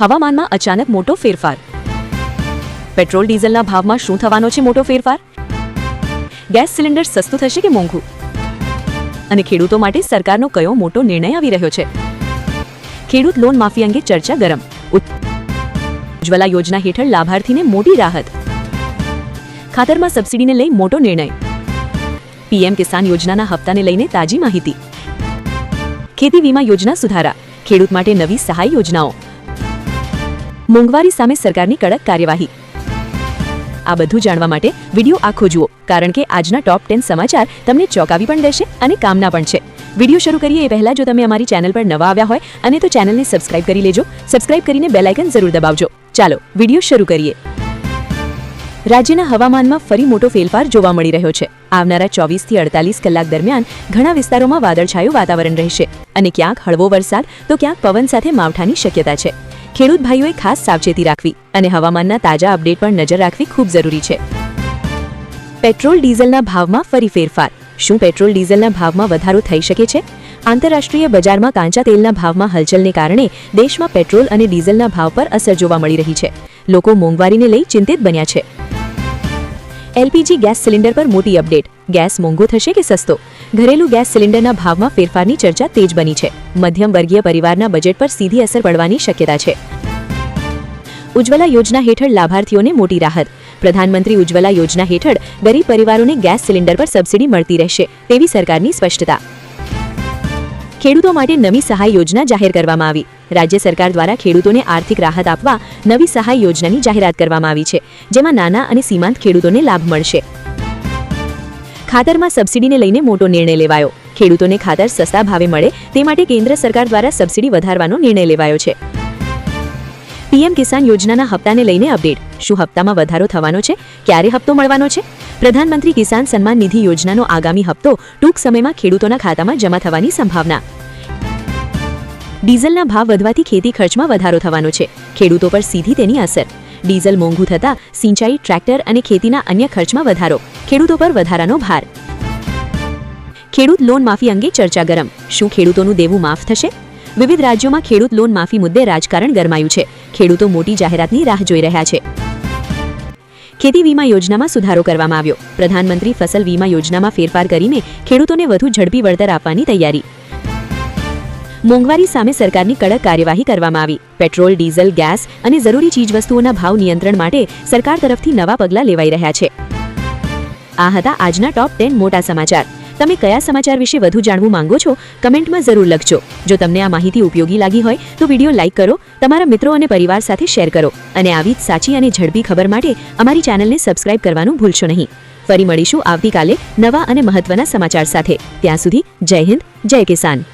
હવામાનમાં અચાનક મોટો ફેરફાર. પેટ્રોલ ડીઝલના ભાવમાં શું થવાનો છે મોટો ફેરફાર? ગેસ સિલિન્ડર સસ્તું થશે કે મોંઘું? અને ખેડૂતો માટે સરકારનો કયો મોટો નિર્ણય આવી રહ્યો છે? ખેડૂત લોન માફી અંગે ચર્ચા ગરમ. ઉજ્જવલા યોજના હેઠળ લાભાર્થીને મોટી રાહત. ખાતરમાં સબસિડીને લઈ મોટો નિર્ણય. પીએમ કિસાન યોજનાના હપ્તાને લઈને તાજી માહિતી. ખેતી વીમા યોજના સુધારા. ખેડૂત માટે નવી સહાય યોજનાઓ. મોંઘવારી સામે સરકારની કડક કાર્યવાહી. આ બધું જાણવા માટે વીડિયો આખો જુઓ, કારણ કે આજના ટોપ ટેન સમાચાર તમને ચોંકાવી પણ દેશે અને કામના પણ છે. વીડિયો શરૂ કરીએ એ પહેલા જો તમે અમારી ચેનલ પર નવા આવ્યા હોય, અને તો ચેનલને સબસ્ક્રાઇબ કરી લેજો. સબસ્ક્રાઇબ કરીને બેલ આઇકન જરૂર દબાવજો. ચાલો, વીડિયો શરૂ કરીએ. રાજ્યના હવામાનમાં ફરી મોટો ફેરફાર જોવા મળી રહ્યો છે. આવનારા ચોવીસથી અડતાલીસ કલાક દરમિયાન ઘણા વિસ્તારોમાં વાદળછાયું વાતાવરણ રહેશે. અને ક્યાંક હળવો વરસાદ, તો ક્યાંક પવન સાથે માવઠાની શક્યતા છે. ખેડૂત ભાઈઓએ ખાસ સાવચેતી રાખવી અને હવામાનના તાજા અપડેટ પર નજર રાખવી ખૂબ જરૂરી છે. પેટ્રોલ ડીઝલના ભાવમાં ફરી ફેરફાર. શું પેટ્રોલ ડીઝલના ભાવમાં વધારો થઈ શકે છે? આંતરરાષ્ટ્રીય બજારમાં કાચા તેલના ભાવમાં હલચલને કારણે દેશમાં પેટ્રોલ અને ડીઝલના ભાવ પર અસર જોવા મળી રહી છે. લોકો મોંઘવારીને લઈ ચિંતિત બન્યા છે. એલપીજી ગેસ સિલિન્ડર પર મોટી અપડેટ. ગેસ મોંઘો થશે કે સસ્તો? ઘરેલું ગેસ સિલિન્ડરના ભાવમાં ફેરફારની ચર્ચા તેજ બની છે. મધ્યમ વર્ગીય પરિવારના બજેટ પર સીધી અસર પડવાની શક્યતા છે. ઉજ્જવલા યોજના હેઠળ લાભાર્થીઓને મોટી રાહત. પ્રધાનમંત્રી ઉજ્જવલા યોજના હેઠળ ગરીબ પરિવારોને ગેસ સિલિન્ડર પર સબસિડી મળતી રહેશે તેવી સરકારની સ્પષ્ટતા. ખેડૂતો માટે નવી સહાય યોજના જાહેર કરવામાં આવી. રાજ્ય સરકાર દ્વારા ખેડૂતોને આર્થિક રાહત આપવા નવી સહાય યોજનાની જાહેરાત કરવામાં આવી છે, જેમાં નાના અને સીમાંત ખેડૂતોને લાભ મળશે. ખાતરમાં સબસિડીને લઈને મોટો નિર્ણય લેવાયો. ખેડૂતોને ખાતર સસ્તા ભાવે મળે તે માટે કેન્દ્ર સરકાર દ્વારા સબસિડી વધારવાનો નિર્ણય લેવાયો છે. પીએમ કિસાન યોજનાના હપ્તાને લઈને અપડેટ. શું હપ્તામાં વધારો થવાનો છે? ક્યારે હપ્તો મળવાનો છે? પ્રધાનમંત્રી કિસાન સન્માન નિધિ યોજનાનો આગામી હપ્તો ટૂંક સમયમાં ખેડૂતોના ખાતામાં જમા થવાની સંભાવના. ડીઝલના ભાવ વધવાથી ખેતી ખર્ચમાં વધારો થવાનો છે. ખેડૂતો પર સીધી તેની અસર. ડીઝલ મોંઘું થતાં સિંચાઈ, ટ્રેક્ટર અને ખેતીના અન્ય ખર્ચમાં વધારો. ખેડૂતો પર વધારાનો ભાર. ખેડૂત લોન માફી અંગે ચર્ચા ગરમ. શું ખેડૂતોનું દેવું માફ થશે? વિવિધ રાજ્યોમાં ખેડૂત લોન માફી મુદ્દે રાજકારણ ગરમાયું છે. ખેડૂતો મોટી જાહેરાતની રાહ જોઈ રહ્યા છે. ખેતી વીમા યોજનામાં સુધારો કરવામાં આવ્યો. પ્રધાનમંત્રી ફસલ વીમા યોજનામાં ફેરફાર કરીને ખેડૂતોને વધુ ઝડપી વળતર આપવાની તૈયારી. મોંઘવારી સામે સરકારની કડક કાર્યવાહી કરવામાં આવી. પેટ્રોલ, ડીઝલ, ગેસ અને જરૂરી ચીજવસ્તુઓના ભાવ નિયંત્રણ માટે સરકાર તરફથી નવા પગલાં લેવાઈ રહ્યા છે. આ હતા આજના ટોપ ટેન મોટા સમાચાર. તમે કયા સમાચાર વિશે વધુ જાણવું માંગો છો, કમેન્ટમાં જરૂર લખજો. જો તમને આ માહિતી ઉપયોગી લાગી હોય, તો વીડિયો લાઇક કરો, તમારા મિત્રો અને પરિવાર સાથે શેર કરો. અને આવી જ સાચી અને ઝડપી ખબર માટે અમારી ચેનલને સબસ્ક્રાઇબ કરવાનું ભૂલશો નહીં. ફરી મળીશું આવતીકાલે નવા અને મહત્વના સમાચાર સાથે. ત્યાં સુધી જય હિન્દ, જય કિસાન.